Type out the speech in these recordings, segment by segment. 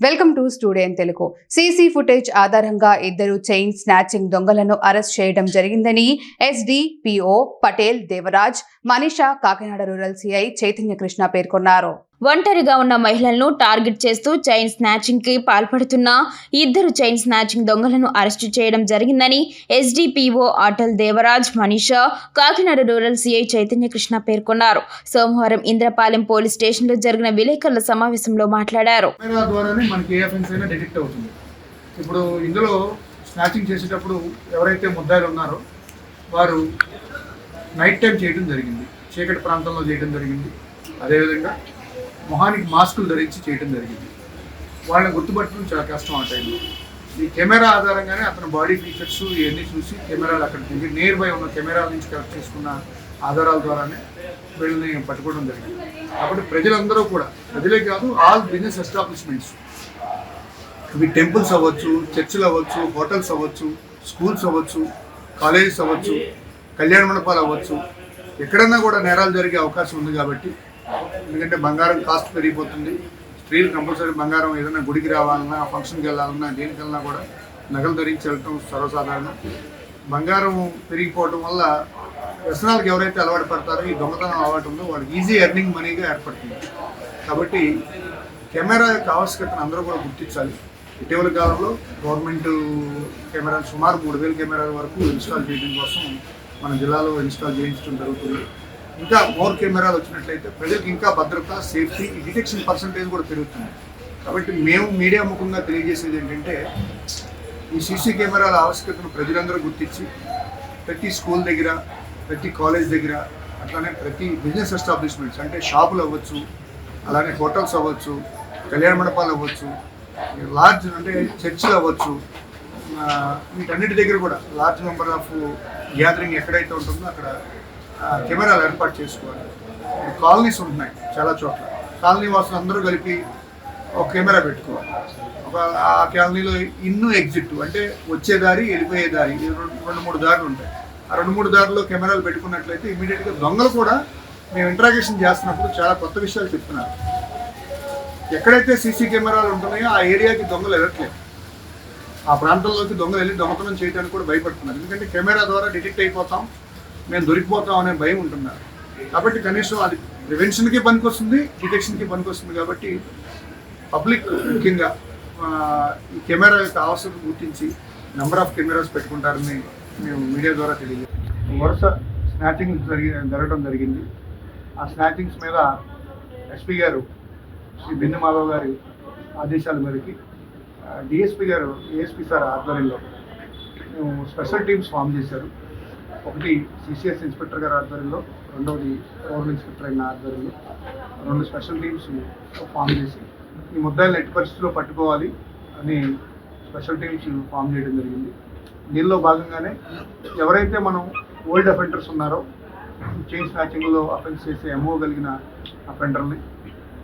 Welcome to studio N Telugu CC footage ఆధారంగా ఇద్దరు chain snatching దొంగలను అరెస్ట్ చేయడం జరిగిందని SDPO Patel Devaraj Manisha Kakinada rural CI Chaitanya Krishna పేర్కొన్నారు. ఒంటరిగా ఉన్న మహిళలను టార్గెట్ చేస్తూ చైన్ స్నాచింగ్కి పాల్పడుతున్న ఇద్దరు చైన్ స్నాచింగ్ దొంగలను అరెస్టు చేయడం జరిగిందని SDPO Atal Devaraj Manisha Kakinada rural CI Chaitanya Krishna పేర్కొన్నారు. సోమవారం ఇంద్రపాలెం పోలీస్ స్టేషన్లో జరిగిన విలేకరుల సమావేశంలో మాట్లాడారు. ఇప్పుడు ఇందులో స్నాచింగ్ చేసేటప్పుడు ఎవరైతే ముద్దాయిలు ఉన్నారో వారు నైట్ టైం చేయడం జరిగింది. చీకటి ప్రాంతంలో చేయడం జరిగింది. అదేవిధంగా మొహానికి మాస్కులు ధరించి చేయడం జరిగింది. వాళ్ళని గుర్తుపట్టడం చాలా కష్టం ఆ టైంలో ఈ కెమెరా ఆధారంగానే అతని బాడీ ఫీచర్స్ ఇవన్నీ చూసి కెమెరాలు అక్కడ దిగి నియర్ బై ఉన్న కెమెరాల నుంచి కలెక్ట్ చేసుకున్న ఆధారాల ద్వారానే వీళ్ళని పట్టుకోవడం జరిగింది. కాబట్టి ప్రజలందరూ కూడా ప్రజలే కాదు ఆల్ బిజినెస్ ఎస్టాబ్లిష్మెంట్స్ ఇవి టెంపుల్స్ అవ్వచ్చు చర్చిలు అవ్వచ్చు హోటల్స్ అవ్వచ్చు స్కూల్స్ అవ్వచ్చు కాలేజెస్ అవ్వచ్చు కళ్యాణ మండపాలు అవ్వచ్చు. ఎక్కడన్నా కూడా నేరాలు జరిగే అవకాశం ఉంది కాబట్టి ఎందుకంటే బంగారం కాస్ట్ పెరిగిపోతుంది. స్త్రీలు కంపల్సరీ బంగారం ఏదైనా గుడికి రావాలన్నా ఫంక్షన్కి వెళ్ళాలన్నా దేనికెళ్ళినా కూడా నగలు ధరించి వెళ్ళటం సర్వసాధారణం. బంగారం పెరిగిపోవడం వల్ల వ్యసనాలకు ఎవరైతే అలవాటు పడతారో ఈ దొంగతనం అలవాటు ఉందో వాళ్ళకి ఈజీ ఎర్నింగ్ మనీగా ఏర్పడుతుంది. కాబట్టి కెమెరా యొక్క ఆవశ్యకతను అందరూ కూడా గుర్తించాలి. ఇటీవల కాలంలో గవర్నమెంట్ కెమెరాలు సుమారు మూడు వేల కెమెరాల వరకు ఇన్స్టాల్ చేయడం కోసం మన జిల్లాలో ఇన్స్టాల్ చేయించడం జరుగుతుంది. ఇంకా మోర్ కెమెరాలు వచ్చినట్లయితే ప్రజలకు ఇంకా భద్రత సేఫ్టీ డిటెక్షన్ పర్సంటేజ్ కూడా పెరుగుతుంది. కాబట్టి మేము మీడియా ముఖంగా తెలియజేసేది ఏంటంటే ఈ సీసీ కెమెరాల ఆవశ్యకతను ప్రజలందరూ గుర్తించి ప్రతి స్కూల్ దగ్గర ప్రతి కాలేజ్ దగ్గర అట్లానే ప్రతి బిజినెస్ ఎస్టాబ్లిష్మెంట్స్ అంటే షాపులు అవ్వచ్చు అలానే హోటల్స్ అవ్వచ్చు కళ్యాణ మండపాలు అవ్వచ్చు లార్జ్ అంటే చర్చిలు అవ్వచ్చు వీటన్నిటి దగ్గర కూడా లార్జ్ నెంబర్ ఆఫ్ గ్యాదరింగ్ ఎక్కడైతే ఉంటుందో అక్కడ కెమెరాలు ఏర్పాటు చేసుకోవాలి. కాలనీస్ ఉంటున్నాయి చాలా చోట్ల. కాలనీ వాసులు అందరూ కలిపి ఒక కెమెరా పెట్టుకోవాలి. ఒక ఆ కాలనీలో ఇన్ను ఎగ్జిట్ అంటే వచ్చే దారి వెళ్ళిపోయే దారి రెండు మూడు దారులు ఉంటాయి. ఆ రెండు మూడు దారిలో కెమెరాలు పెట్టుకున్నట్లయితే ఇమీడియట్గా దొంగలు కూడా మేము ఇంట్రాగేషన్ చేస్తున్నప్పుడు చాలా కొత్త విషయాలు చెప్తున్నారు. ఎక్కడైతే సీసీ కెమెరాలు ఉంటున్నాయో ఆ ఏరియాకి దొంగలు వెళ్ళట్లేదు. ఆ ప్రాంతంలోకి దొంగలు వెళ్ళి దొంగతనం చేయడానికి కూడా భయపడుతున్నారు. ఎందుకంటే కెమెరా ద్వారా డిటెక్ట్ అయిపోతాం. మేము దొరికిపోతాం అనే భయం ఉంటున్నారు. కాబట్టి కనీసం అది ప్రివెన్షన్కి పనికొస్తుంది డిటెక్షన్కి పనికొస్తుంది కాబట్టి పబ్లిక్ ముఖ్యంగా ఈ కెమెరా యొక్క అవసరం గుర్తించి నెంబర్ ఆఫ్ కెమెరాస్ పెట్టుకుంటారని మేము మీడియా ద్వారా తెలియజేస్తాం వరుస స్నాచింగ్ జరిగి జరగడం జరిగింది. ఆ స్నాచింగ్స్ మీద ఎస్పీ గారు శ్రీ బిందు మాధవ్ గారి ఆదేశాల మేరకి డిఎస్పీ గారు ఏఎస్పీ సార్ ఆధ్వర్యంలో మేము స్పెషల్ టీమ్స్ ఫామ్ చేశారు. ఒకటి సిసిఎస్ ఇన్స్పెక్టర్ గారి ఆధ్వర్యంలో రెండవది రూరల్ ఇన్స్పెక్టర్ అయిన ఆధ్వర్యంలో. రెండు స్పెషల్ టీమ్స్ ఫామ్ చేసి ఈ ముద్దాయిలను ఎట్టి పరిస్థితుల్లో పట్టుకోవాలి అని స్పెషల్ టీమ్స్ ఫామ్ చేయడం జరిగింది. దీనిలో భాగంగానే ఎవరైతే మనం ఓల్డ్ అఫెండర్స్ ఉన్నారో చైన్ స్నాచింగ్లో అఫెన్స్ చేసే ఎంఓ కలిగిన అఫెండర్ని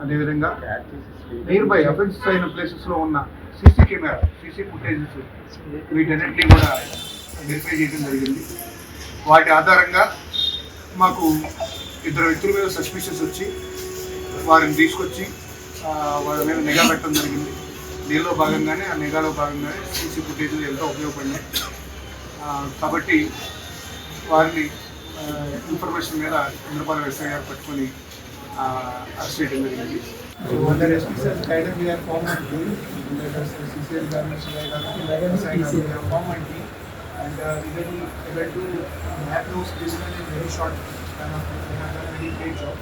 అదేవిధంగా నియర్ బై అఫెన్స్ అయిన ప్లేసెస్లో ఉన్న సీసీ కెమెరా సీసీ ఫుటేజెస్ వీటన్నింటినీ కూడా వెరిఫై చేయడం జరిగింది. వాటి ఆధారంగా మాకు ఇద్దరు వ్యక్తుల మీద సస్పిషన్స్ వచ్చి వారిని తీసుకొచ్చి వాళ్ళ మీద నిఘా పెట్టడం జరిగింది. దీనిలో భాగంగానే ఆ నిఘాలో భాగంగానే సీసీ ఫుటేజ్లు ఎంతో ఉపయోగపడినాయి. కాబట్టి వారిని ఇన్ఫర్మేషన్ మీద చంద్రపాల వ్యవసాయ గారు పట్టుకొని అరెస్ట్ చేయడం జరిగింది. Under SPC's guidance, we and uh, we be able to diagnose those one in very short of time. We have done a very great job.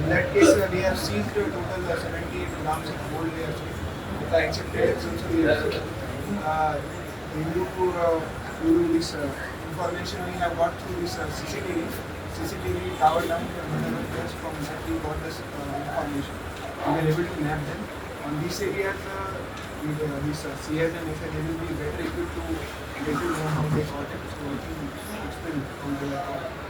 In that case, uh, we have seized a total uh, 78 grams of gold seized. With the accepted have seized. Uh, in due to, uh, this uh, information we have got through this uh, CCTV, CCTV tower down whatever place from that got this uh, information. We were able to map them. On these areas, uh, we uh, these uh, CS and XL, will be better equipped to get to know how the project is working, explain on the